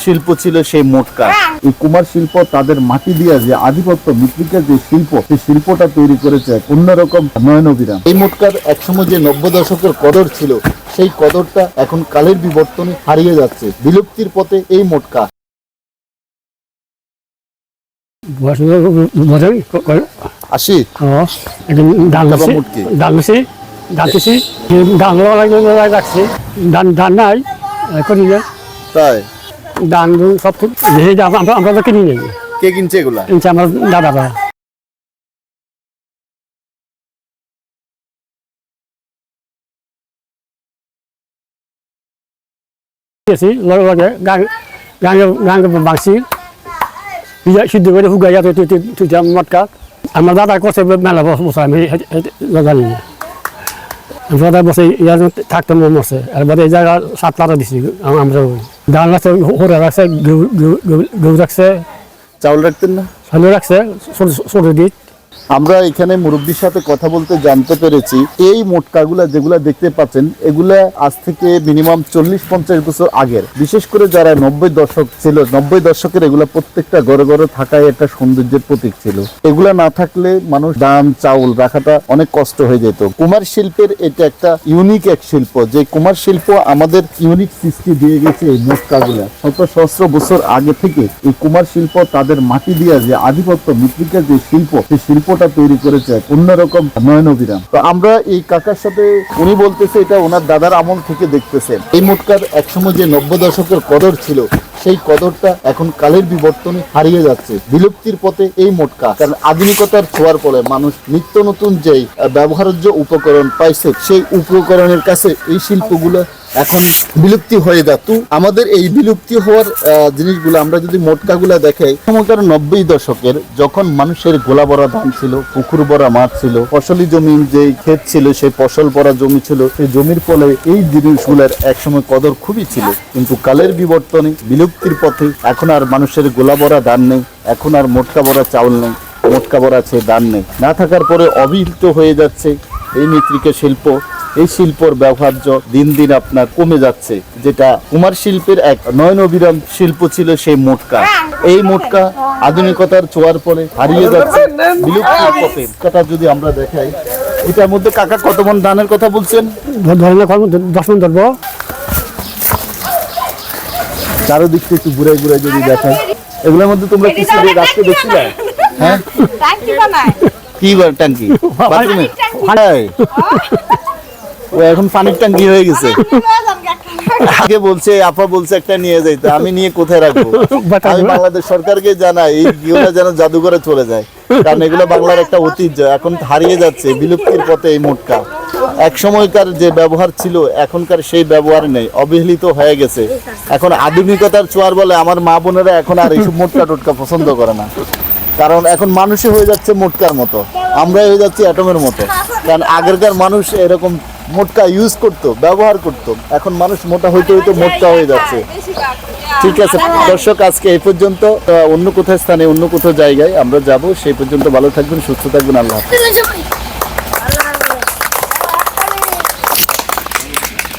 শিল্প ছিল সেই মোটকা এই কুমার শিল্প তাদের মাটি দিয়া যে আধিপত্য মৃত্তিকার যে শিল্প সেই শিল্পটা তৈরি করেছে অন্যরকম নয়নবিরাম এই মোটকার একসময় যে নব্য দশকের কদর ছিল সেই কদরটা এখন কালের বিবর্তনে হারিয়ে যাচ্ছে বিলুপ্তির পথে এই মোটকা আসি। লাগছে ধান নাই করি তাই ধান সব এই যে আমরা আমরা তো কিনি নেই। কে কিনছে এগুলা? কিনছে আমার দাদারা গেছি লগে লগে গান গান গান বাংছি সিদ্ধ করে তুই তুই মটকা। আমার দাদা করছে মেলা বছর আমি জানি না। আমি দাদা বসে ইয়া থাকতাম মরছে আর বাদে এই জায়গা সাত লাটা দিছি আমরা ধান রাখছে হরে রাখছে গেউ রাখছে চাউল রাখতেন না? ভালো রাখছে ছোট দিক আমরা এখানে মুরব্বীর সাথে কথা বলতে জানতে পেরেছি, এই মোটকাগুলা যেগুলা দেখতে পাচ্ছেন, এগুলা আজ থেকে মিনিমাম চল্লিশ পঞ্চাশ বছর আগের। বিশেষ করে যারা নব্বই দশক ছিল, নব্বই দশকের এগুলা প্রত্যেকটা ঘরে ঘরে থাকায় একটা সৌন্দর্যের প্রতীক ছিল। এগুলা না থাকলে মানুষ ধান চাউল রাখাটা অনেক কষ্ট হয়ে যেত। কুমার শিল্পের এটা একটা ইউনিক এক শিল্প, যে কুমার শিল্প আমাদের ইউনিক সৃষ্টি দিয়ে গেছে এই মোটকাগুলা। শত সহস্র বছর আগে থেকে এই কুমার শিল্প তাদের মাটি দিয়া যে আধিপত্য, মৃত্তিকার যে শিল্প, সেই শিল্পটা তৈরি করেছে অন্যরকম নয়নবিরাম। তো আমরা এই কাকার সাথে উনি বলতেছে, এটা ওনার দাদার আমল থেকে দেখতেছেন এই মোটকার একসময় যে নব্বই দশকের কদর ছিল, সেই কদরটা এখন কালের বিবর্তনে হারিয়ে যাচ্ছে, বিলুপ্তির পথে এই মোটকা। কারণ আধুনিকতার ছোঁয়ার ফলে মানুষ নিত্য নতুন যেই ব্যবহার্য উপকরণ পাইছে, সেই উপকরণের কাছে এই শিল্পগুলো এখন বিলুপ্তি হয়ে যাত আমাদের এই বিলুপ্তি হওয়ার জিনিসগুলো আমরা যদি মোটকাগুলা দেখাই সময়কার নব্বই দশকের যখন মানুষের গোলা ভরা ধান ছিল, পুকুর ভরা মাঠ ছিল, ফসলি জমি যে ক্ষেত ছিল, সেই ফসল ভরা জমি ছিল, সেই জমির ফলে এই জিনিসগুলোর একসময় কদর খুবই ছিল। কিন্তু কালের বিবর্তনে, বিলুপ্তির পথে এখন আর মানুষের গোলা ভরা ধান নেই, এখন আর মোটকা ভরা চাউল নেই, মোটকা ভরা আছে ধান নেই। না থাকার পরে অবিহিত হয়ে যাচ্ছে এই মৃত্তিকা শিল্প এই শিল্পর ব্যবহার্য দিন দিন আপনার কমে যাচ্ছে যেটা কুমার শিল্পের এক নয়ন নয়নবিরাম শিল্প ছিল সেই মোটকা। এই মোটকা আধুনিকতার ছোঁয়ার পরে হারিয়ে যাচ্ছে বিলুপ্তির পথে। কথা যদি আমরা দেখাই এটার মধ্যে কাকা কত মন ধানের কথা বলছেন? দশ মিনিট ধরবো। চারোদিক থেকে একটু ঘুরে ঘুরে যদি দেখেন এগুলোর মধ্যে তোমরা কিছু দিয়ে রাখতে দেখছিলে হ্যাঁ? কি বার ট্যাঙ্কি? বাথরুমে? হ্যাঁ। এখন পানির ট্যাঙ্কি হয়ে গেছে। আগে বলছে আপা বলছে একটা নিয়ে যাইতে আমি নিয়ে কোথায় রাখব? আমি বাংলাদেশ সরকারকে জানাই এই গিয়েটা যেন জাদুঘরে চলে যায়। কারণ এগুলো বাংলার একটা ঐতিহ্য এখন হারিয়ে যাচ্ছে বিলুপ্তির পথে এই মোটকা। এক সময়কার যে ব্যবহার ছিল এখনকার সেই ব্যবহার নেই অবহেলিত হয়ে গেছে। এখন আধুনিকতার চোয়ার বলে আমার মা বোনেরা এখন আর এইসব মোটকা টোটকা পছন্দ করে না। কারণ এখন মানুষই হয়ে যাচ্ছে মোটকার মতো আমরাই হয়ে যাচ্ছি অ্যাটমের মতো। কারণ আগেরকার মানুষ এরকম মোটকা ইউজ করতো, ব্যবহার করতো। এখন মানুষ মোটা হইতে হইতে মোটকা হয়ে যাচ্ছে। ঠিক আছে, দর্শক, আজকে এই পর্যন্ত অন্য কোথায় স্থানে, অন্য কোথাও জায়গায় আমরা যাব। সেই পর্যন্ত ভালো থাকবেন, সুস্থ থাকবেন, আল্লাহ